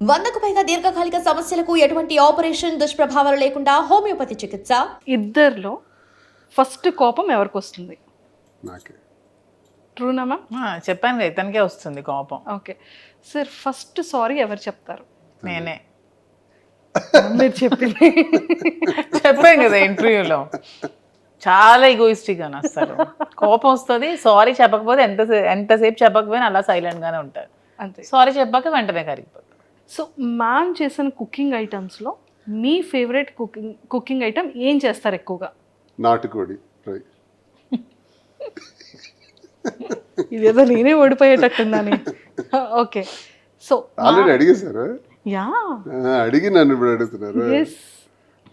వందకు పైగా దీర్ఘకాలిక సమస్యలకు ఎటువంటి ఆపరేషన్ దుష్ప్రభావాలు లేకుండా హోమియోపతి చికిత్స? ఇద్దరిలో ఫస్ట్ కోపం ఎవరికి వస్తుంది? నాకే. ట్రూనా మ్యామ్? చెప్పాను కదా ఇతనికే వస్తుంది కోపం. ఓకే. సార్ ఫస్ట్ సారీ ఎవరు చెప్తారు? నేనే. మీరు చెప్పింది చెప్పాను కదా ఇంటర్వ్యూలో. చాలా ఈగోయిస్టిక్ అని అసలు కోపం వస్తుంది సారీ చెప్పకపోతే ఎంత ఎంతసేపు చెప్పకపోయినా అలా సైలెంట్ గానే ఉంటారు. అంతే. సారీ చెప్పాక వెంటనే కరిగిపోతారు సో మ్యామ్ చేసిన కుకింగ్ ఐటమ్స్లో మీ ఫేవరెట్ కుకింగ్ కుకింగ్ ఐటమ్ ఏం చేస్తారు ఎక్కువగా? నాటుకోడి ఫ్రై. ఇదేదో నేనే ఓడిపోయేటట్టుందని. ఓకే. సో ఆల్రెడీ అడిగేశారు? యా. అడిగి నన్ను ఇప్పుడు అడుగుతున్నారు. ఎస్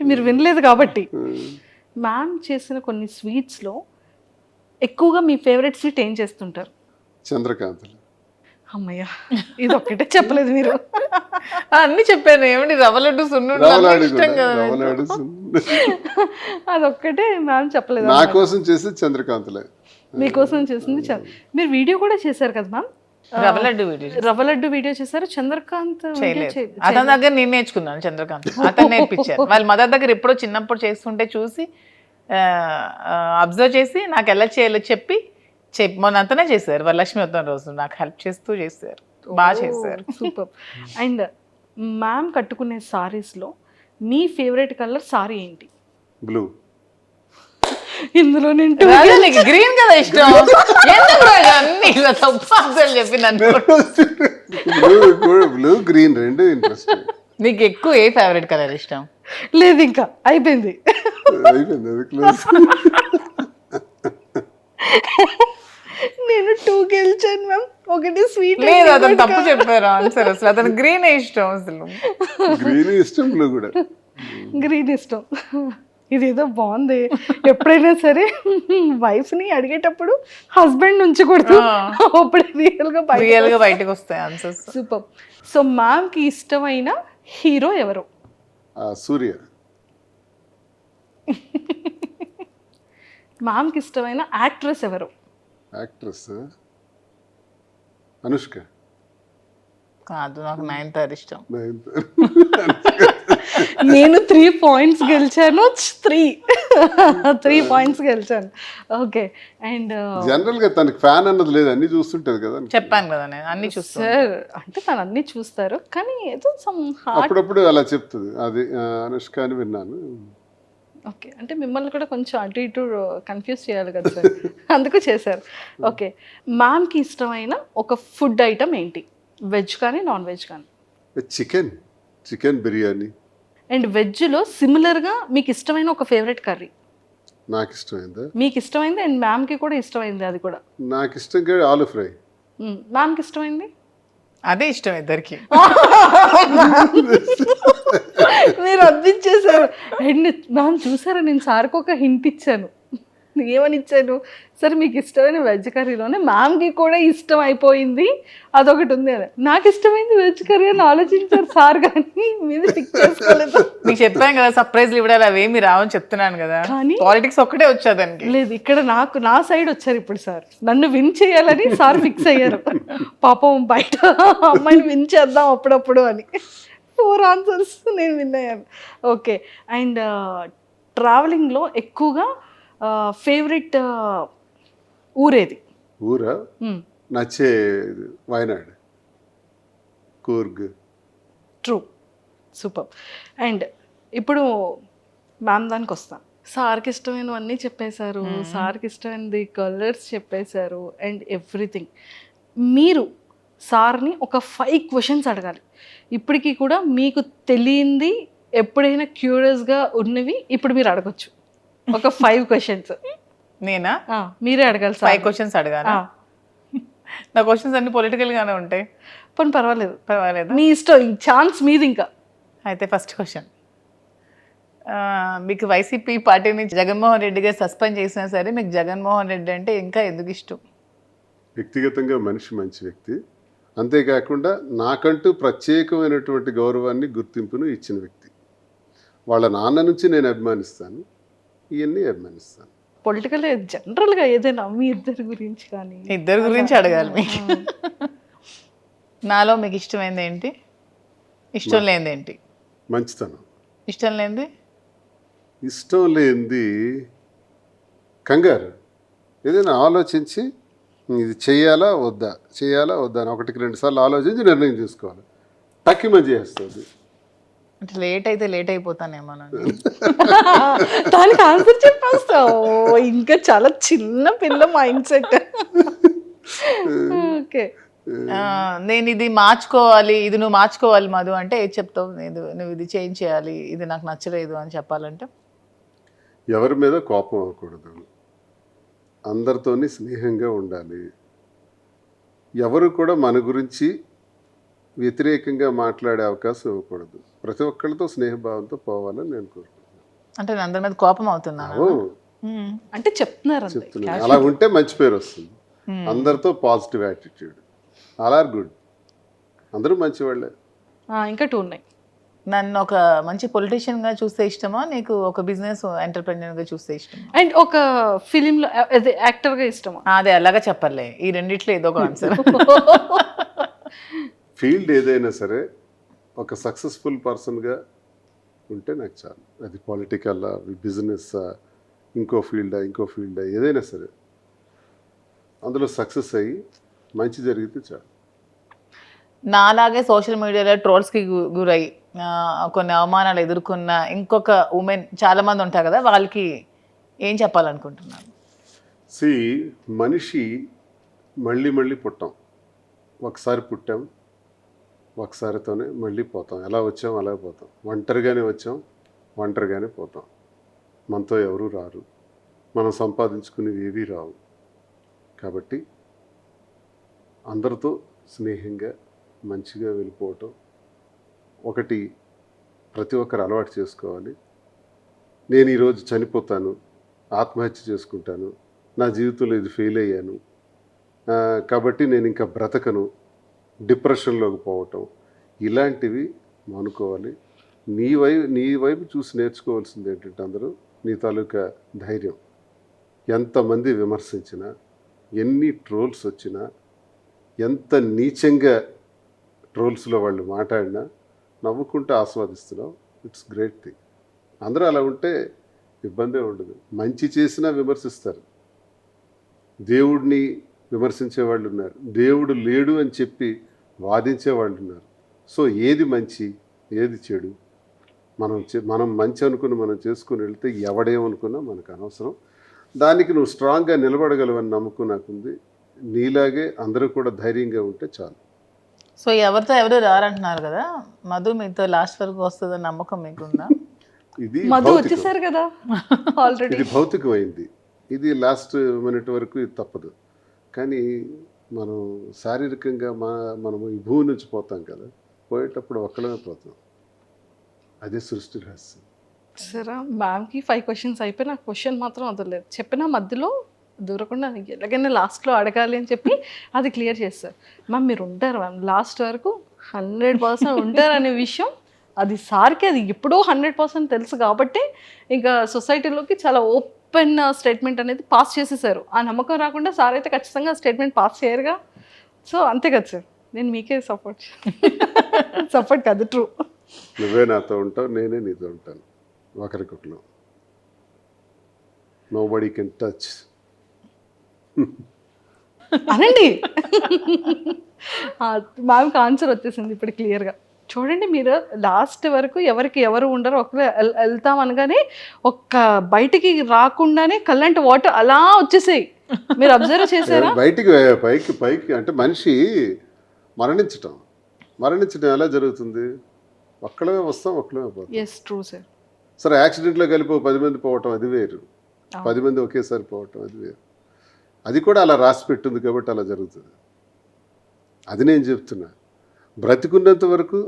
మీరు వినలేదు కాబట్టి. మ్యామ్ చేసిన కొన్ని స్వీట్స్లో ఎక్కువగా మీ ఫేవరెట్ స్వీట్ ఏం చేస్తుంటారు? చంద్రకాంతలు. అమ్మయ్య ఇది ఒక్కటే చెప్పలేదు మీరు. అన్ని చెప్పాను ఏమిటి రవ్వ లడ్డు సున్నుండలు అన్నీ రవలాడు ఇష్టం కదా. రవలాడు అదొక్కటే మ్యామ్ చెప్పలేదు నా కోసం చేసేది చంద్రకాంతలే. మీకోసం చేసింది మీరు వీడియో కూడా చేశారు కదా మ్యామ్? రవ్వ లడ్డు వీడియో రవ్వ లడ్డు వీడియో చేశారు చంద్రకాంత్ అతని దగ్గర నేను నేర్చుకున్నాను చంద్రకాంత్. అతను నేర్పించారు. వాళ్ళ మదర్ దగ్గర ఎప్పుడో చిన్నప్పుడు చేస్తుంటే చూసి అబ్జర్వ్ చేసి నాకు ఎలా చేయాలో చెప్పి చెప్పి మొన్న అంతనే చేశారు. వరలక్ష్మి వద్దన రోజు నాకు హెల్ప్ చేస్తూ చేశారు. బాగా చేశారు. సూపర్. అండ్ మ్యామ్ కట్టుకునే సారీస్లో మీ ఫేవరెట్ కలర్ సారీ ఏంటి? బ్లూ. ఇందులో నేను గ్రీన్ కదా ఇష్టం? ఎందుకు అన్ని తప్పు ఆన్సర్లు చెప్పి నన్ను బ్లూ గ్రీన్ రెండు ఇంట్రెస్ట్ నీకు ఎక్కువ ఏ ఫేవరెట్ కలర్ ఇష్టం? లేదు ఇంకా అయిపోయింది. అయిపోయింది అది క్లోజ్ టూ గెలిచాను మ్యామ్. ఒకటి స్వీట్ లేదు అతను తప్పు చెప్పారు ఆన్సర్ అసలు. అతను గ్రీన్ ఇష్టం అసలు. గ్రీన్ ఇష్టం బ్లూ కూడా. గ్రీన్ ఇష్టం. ఇదేదో బాగుంది. ఎప్పుడైనా సరే వైఫ్ని అడిగేటప్పుడు హస్బెండ్ నుంచి కొడుతూ అప్పుడు రియల్గా రియల్గా బయటకు వస్తాయి ఆన్సర్స్ సూపర్ సో మ్యామ్కి ఇష్టమైన హీరో ఎవరు? సూర్య. మ్యామ్కి ఇష్టమైన యాక్ట్రెస్ ఎవరు? యాక్ట్రెస్ అనుష్క. కాదు నాకు నైన్ తార్ ఇష్టం నేను త్రీ పాయింట్స్ గెలిచాను త్రీ త్రీ పాయింట్స్ గెలిచాను. ఓకే అండ్ జనరల్గా తనకి ఫ్యాన్ అన్నది లేదు అన్ని చూస్తుంటది కదా చెప్పాను కదా నేను అన్ని చూస్తాను సార్ అంటే తను అన్ని చూస్తారు కానీ ఏదో సమ్ హార్ట్ అప్పుడప్పుడు అలా చెప్తుంది. అది అనుష్క అని విన్నాను. ఓకే. అంటే మిమ్మల్ని కూడా కొంచెం అటు ఇటు కన్ఫ్యూజ్ చేయాలి కదా సార్. అందుకు చేశారు. ఓకే. మ్యామ్కి ఇష్టమైన ఒక ఫుడ్ ఐటమ్ ఏంటి? వెజ్ కానీ నాన్ వెజ్ కానీ? చికెన్. చికెన్ బిర్యానీ. అండ్ వెజ్లో సిమిలర్గా మీకు ఇష్టమైన ఒక ఫేవరెట్ కర్రీ? నాకు ఇష్టమైందా మీకు ఇష్టమైంది అండ్ మ్యామ్కి కూడా ఇష్టమైంది అది కూడా? నాకు ఇష్టంగా ఆలు ఫ్రై. మ్యామ్కి ఇష్టమైంది? అదే ఇష్టం ఇద్దరికి. మీరు అద్దించేశారు అండ్ మ్యామ్ చూసారా నేను సార్కి ఒక హింట్ ఇచ్చాను. ఏమని ఇచ్చాను సరే మీకు ఇష్టమైన వెజ్ కర్రీలోనే మ్యామ్కి కూడా ఇష్టం అయిపోయింది అదొకటి ఉంది అని. నాకు ఇష్టమైంది వెజ్ కర్రీ అని ఆలోచించారు సార్ కానీ మీద పిక్ చేసుకోలేదు. మీకు చెప్పాను కదా సర్ప్రైజ్లు ఇవ్వడాలి అవేమి రావని చెప్తున్నాను కదా. కానీ- పాలిటిక్స్ ఒక్కటే వచ్చా దానికి. లేదు ఇక్కడ నాకు నా సైడ్ వచ్చారు ఇప్పుడు సార్. నన్ను విన్ చేయాలని సార్ ఫిక్స్ అయ్యారు. పాపం బయట అమ్మాయిని విన్ చేద్దాం అప్పుడప్పుడు అని. ఫోర్ ఆన్సర్స్ నేను విన్ అయ్యాను. ఓకే అండ్ ట్రావెలింగ్లో ఎక్కువగా ఫేవరెట్ ఊరేది. ఊరా. నచ్చే Wayanad. Coorg. True super and ఇప్పుడు మ్యామ్ దానికి వస్తాం. సార్కి ఇష్టమైనవన్నీ చెప్పేశారు. సార్కి ఇష్టమైనది కలర్స్ చెప్పేశారు అండ్ ఎవ్రీథింగ్ మీరు సార్ని ఒక ఫైవ్ క్వశ్చన్స్ అడగాలి. ఇప్పటికీ కూడా మీకు తెలియంది ఎప్పుడైనా క్యూరియస్గా ఉన్నవి ఇప్పుడు మీరు అడగొచ్చు. ఒక ఫైవ్ క్వశ్చన్స్ నేనా? మీరే అడగాలి ఫైవ్ క్వశ్చన్స్ అడగాను నా క్వశ్చన్స్ అన్ని పొలిటికల్ గానే ఉంటాయి. పని పర్వాలేదు. పర్వాలేదు? మీ ఇష్టం ఛాన్స్ మీది ఇంకా. అయితే ఫస్ట్ క్వశ్చన్ మీకు వైసీపీ పార్టీని జగన్మోహన్ రెడ్డి గారు సస్పెండ్ చేసినా సరే మీకు జగన్మోహన్ రెడ్డి అంటే ఇంకా ఎందుకు ఇష్టం? వ్యక్తిగతంగా మనిషి మంచి వ్యక్తి. అంతేకాకుండా నాకంటూ ప్రత్యేకమైనటువంటి గౌరవాన్ని గుర్తింపును ఇచ్చిన వ్యక్తి. వాళ్ళ నాన్న నుంచి నేను అభిమానిస్తాను. ఇవన్నీ అభిమానిస్తాను పొలిటికల్ జనరల్గా ఏదైనా మీ ఇద్దరి గురించి కానీ. ఇద్దరు గురించి అడగాలి మీకు. నాలో మీకు ఇష్టమైంది ఏంటి? ఇష్టం లేనిది ఏంటి? మంచితనం. ఇష్టం లేనిది? ఇష్టం లేనిది కంగారు. ఏదైనా ఆలోచించి ఇది చేయాలా వద్దా? చేయాలా వద్దా అని ఒకటికి రెండు సార్లు ఆలోచించి నిర్ణయం తీసుకోవాలి. టక్కిమని చేస్తుంది. అంటే లేట్ అయితే లేట్ అయిపోతానేమోనండి దానికి ఆన్సర్ చెప్పేస్తావు ఇంకా చాలా చిన్న పిల్ల మైండ్ సెట్ ఓకే. నేను ఇది మార్చుకోవాలి ఇది నువ్వు మార్చుకోవాలి మధు అంటే ఏది చెప్తావు? నేను నువ్వు ఇది చేంజ్ చేయాలి ఇది నాకు నచ్చలేదు అని చెప్పాలంటే? ఎవరి మీద కోపం అవ్వకూడదు. అందరితోని స్నేహంగా ఉండాలి. ఎవరు కూడా మన గురించి వ్యతిరేకంగా మాట్లాడే అవకాశం ఇవ్వకూడదు. ప్రతి ఒక్కరితో స్నేహభావంతో పోవాలని నేను కోరుకుంటున్నాను. అంటే నేను అందరి మీద కోపం అవుతున్నాను? అంటే చెప్తున్నారు చెప్తున్నాను అలా ఉంటే మంచి పేరు వస్తుంది. అందరితో positive attitude. All are good. అందరూ మంచివాళ్ళే. ఆ, ఇంకా టూ ఉన్నాయి. నన్ను ఒక మంచి పొలిటీషియన్గా చూస్తే ఇష్టమా? నీకు ఒక బిజినెస్ ఎంటర్ప్రెన్యూర్గా చూస్తే ఇష్టమా? అండ్ ఒక ఫిలిం లో అదే యాక్టర్గా ఇష్టమా? అదే అలాగా చెప్పలే. ఈ రెండిట్లో ఏదో ఒక ఆన్సర్. ఫీల్డ్ ఏదైనా సరే ఒక సక్సెస్ఫుల్ పర్సన్గా ఉంటే నాకు చాలు. అది పొలిటికల్ బిజినెస్ ఇంకో ఫీల్డా ఇంకో ఫీల్డా ఏదైనా సరే. అందులో సక్సెస్ అయ్యి మంచి జరిగితే చాలు. నాలాగే సోషల్ మీడియాలో ట్రోల్స్కి గురై కొన్ని అవమానాలు ఎదుర్కొన్న ఇంకొక ఉమెన్ చాలా మంది ఉంటారు కదా వాళ్ళకి ఏం చెప్పాలనుకుంటున్నాను సి మనిషి మళ్ళీ మళ్ళీ పుట్టాం. ఒకసారి పుట్టాం ఒకసారితోనే మళ్ళీ పోతాం. ఎలా వచ్చాం అలా పోతాం. ఒంటరిగానే వచ్చాం ఒంటరిగానే పోతాం. మనతో ఎవరూ రారు. మనం సంపాదించుకునేవి ఏవీ రావు. కాబట్టి అందరితో స్నేహంగా మంచిగా వెళ్ళిపోవటం ఒకటి ప్రతి ఒక్కరు అలవాటు చేసుకోవాలి. నేను ఈరోజు చనిపోతాను ఆత్మహత్య చేసుకుంటాను నా జీవితంలో ఇది ఫెయిల్ అయ్యాను కాబట్టి నేను ఇంకా బ్రతకను డిప్రెషన్లోకి పోవటం. ఇలాంటివి మానుకోవాలి. నీ వైపు నీ వైపు చూసి నేర్చుకోవాల్సింది ఏంటంటే అందరూ నీ తాలూకా ధైర్యం. ఎంతమంది విమర్శించినా ఎన్ని ట్రోల్స్ వచ్చినా ఎంత నీచంగా ట్రోల్స్లో వాళ్ళు మాట్లాడినా నవ్వుకుంటూ ఆస్వాదిస్తున్నావు ఇట్స్ గ్రేట్ థింగ్. అందరూ అలా ఉంటే ఇబ్బందే ఉండదు. మంచి చేసినా విమర్శిస్తారు. దేవుడిని విమర్శించే వాళ్ళు ఉన్నారు. దేవుడు లేడు అని చెప్పి వాదించే వాళ్ళు ఉన్నారు సో ఏది మంచి ఏది చెడు మనం చే- మనం మంచి అనుకుని మనం చేసుకుని వెళ్తే ఎవడేమనుకున్నా మనకు అనవసరం. దానికి నువ్వు స్ట్రాంగ్గా నిలబడగలవని నమ్మకం నాకుంది. నీలాగే అందరూ కూడా ధైర్యంగా ఉంటే చాలు. సో ఎవరితో ఎవరు రారంటున్నారు కదా? మధు మీతో లాస్ట్ వరకు వస్తుందని నమ్మకం మీకుందా? ఇది మధు. వచ్చేసారు కదా ఆల్రెడీ ఇది భౌతికమైంది. ఇది లాస్ట్ మినిట్ వరకు ఇది తప్పదు. కానీ మనం శారీరకంగా మా మనము ఈ భూమి నుంచి పోతాం కదా పోయేటప్పుడు ఒక్కడమే పోతాం. అదే సృష్టి రహస్యం. సరే మ్యామ్కి ఫైవ్ క్వశ్చన్స్ అయిపోయి నాకు క్వశ్చన్ మాత్రం వదలలేదు. చెప్పిన మధ్యలో దూరకుండా ఎలాగైనా లాస్ట్లో అడగాలి అని చెప్పి అది క్లియర్ చేస్తారు మ్యామ్ మీరు ఉంటారు మ్యామ్ లాస్ట్ వరకు హండ్రెడ్ పర్సెంట్ ఉంటారు అనే విషయం అది సార్కి అది ఎప్పుడో హండ్రెడ్ పర్సెంట్ తెలుసు కాబట్టి ఇంకా సొసైటీలోకి చాలా ఓపెన్ స్టేట్మెంట్ అనేది పాస్ చేసేసారు. ఆ నమ్మకం రాకుండా సార్ అయితే ఖచ్చితంగా స్టేట్మెంట్ పాస్ చేయరుగా. సో అంతే కదా సార్. నేను మీకే సపోర్ట్ సపోర్ట్ కాదు ట్రూ నువ్వే నాతో ఉంటావు నేనే నీతో ఉంటాను. ఒకరికొకరు. నో బడీ కెన్ టచ్ అనండి మ్యామ్కి ఆన్సర్ వచ్చేసింది ఇప్పుడు క్లియర్గా చూడండి మీరు లాస్ట్ వరకు ఎవరికి ఎవరు ఉండరు ఒకరు వెళ్తాం అనగానే ఒక్క బయటికి రాకుండానే కల్లంటి వాటర్ అలా వచ్చేసాయి. మీరు అబ్జర్వ్ చేశారా? బయటికి పైకి పైకి అంటే మనిషి మరణించటం. మరణించడం ఎలా జరుగుతుంది? ఒక్కడమే వస్తాం ఒక్కడమే పోతాం. ఎస్ ట్రూ సార్ సరే యాక్సిడెంట్లో కలిపి పది మంది పోవటం అది వేరు. పది మంది ఒకేసారి పోవటం అది వేరు. అది కూడా అలా రాసి పెట్టింది కాబట్టి అలా జరుగుతుంది. అది నేను చెప్తున్నా. బ్రతికున్నంత వరకు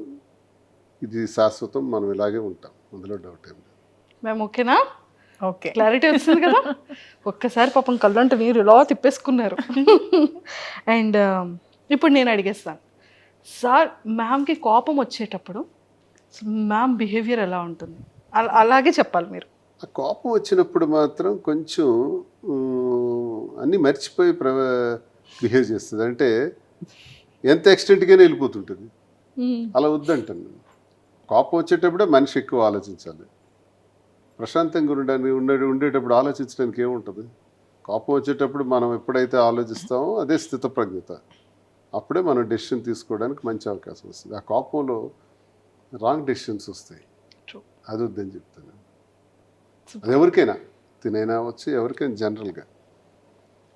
ఇది శాశ్వతం మనం ఇలాగే ఉంటాం. అందులో డౌట్ ఏం లేదు. మేము ఓకేనా ఓకే క్లారిటీ వచ్చింది కదా? ఒక్కసారి పాపం కళ్ళంటే మీరు ఇలా తిప్పేసుకున్నారు. అండ్ ఇప్పుడు నేను అడిగేస్తాను. సార్ మ్యామ్కి కోపం వచ్చేటప్పుడు మ్యామ్ బిహేవియర్ ఎలా ఉంటుంది? అలా అలాగే చెప్పాలి మీరు. ఆ కోపం వచ్చినప్పుడు మాత్రం కొంచెం అన్నీ మర్చిపోయి ప్ర బిహేవ్ చేస్తుంది. అంటే ఎంత ఎక్స్టెంట్గానే వెళ్ళిపోతుంటుంది. అలా వద్దంటాను నేను. కోపం వచ్చేటప్పుడే మనిషి ఎక్కువ ఆలోచించాలి. ప్రశాంతంగా ఉండడానికి ఉండే ఉండేటప్పుడు ఆలోచించడానికి ఏముంటుంది? కోపం వచ్చేటప్పుడు మనం ఎప్పుడైతే ఆలోచిస్తామో అదే స్థితప్రజ్ఞత. అప్పుడే మనం డెసిషన్ తీసుకోవడానికి మంచి అవకాశం వస్తుంది. ఆ కోపంలో రాంగ్ డెసిషన్స్ వస్తాయి. అది వద్దని చెప్తాను. అది ఎవరికైనా తినైనా వచ్చి ఎవరికైనా జనరల్గా.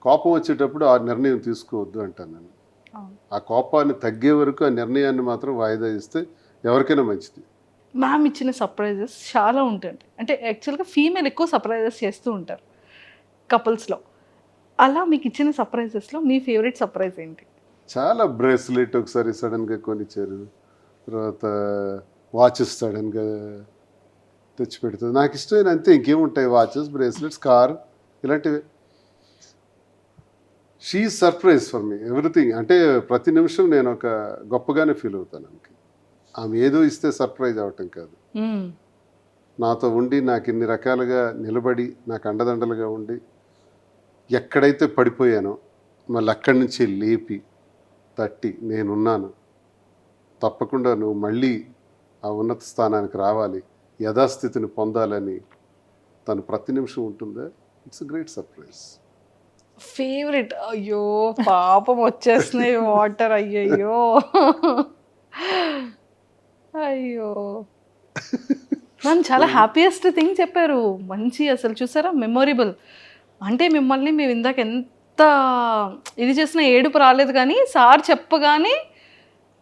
కోపం వచ్చేటప్పుడు ఆ నిర్ణయం తీసుకోవద్దు అంటాను నేను. ఆ కోపాన్ని తగ్గే వరకు ఆ నిర్ణయాన్ని మాత్రం వాయిదా ఇస్తే ఎవరికైనా మంచిది. మ్యామ్ ఇచ్చిన సర్ప్రైజెస్ చాలా ఉంటాయి అంటే యాక్చువల్గా ఫీమేల్ ఎక్కువ సర్ప్రైజెస్ చేస్తూ ఉంటారు కపుల్స్లో అలా మీకు ఇచ్చిన సర్ప్రైజెస్లో మీ ఫేవరెట్ సర్ప్రైజ్ ఏంటి? చాలా బ్రేస్లెట్ ఒకసారి సడన్గా కొనిచ్చారు. తర్వాత వాచెస్ సడన్గా తెచ్చి పెడుతుంది నాకు ఇష్టమైన అంతే ఇంకేముంటాయి? వాచెస్ బ్రేస్లెట్స్ కార్ ఇలాంటివి. She surprise for me everything అంటే ప్రతి నిమిషం నేను ఒక గొప్పగానే ఫీల్ అవుతాను ఆమెకి. ఆమె ఏదో ఇస్తే సర్ప్రైజ్ అవటం కాదు. నాతో ఉండి నాకు ఇన్ని రకాలుగా నిలబడి నాకు అండదండలుగా ఉండి ఎక్కడైతే పడిపోయానో మళ్ళీ అక్కడి నుంచి లేపి తట్టి నేనున్నాను. తప్పకుండా నువ్వు మళ్ళీ ఆ ఉన్నత స్థానానికి రావాలి యథాస్థితిని పొందాలని తను ప్రతి నిమిషం ఉంటుందా? It's great surprise. ఫేవరెట్. అయ్యో పాపం వచ్చేస్తున్నాయి వాటర్. అయ్యయ్యో. అయ్యో. మ్యామ్ చాలా హ్యాపీయెస్ట్ థింగ్ చెప్పారు. మంచి అసలు చూసారా? మెమొరబుల్ అంటే మిమ్మల్ని మేము ఇందాక ఎంత ఇది చేసిన ఏడుపు రాలేదు కానీ సార్ చెప్పగానే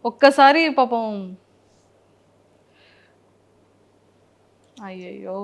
ఒక్కసారి పాపం అయ్యయ్యో.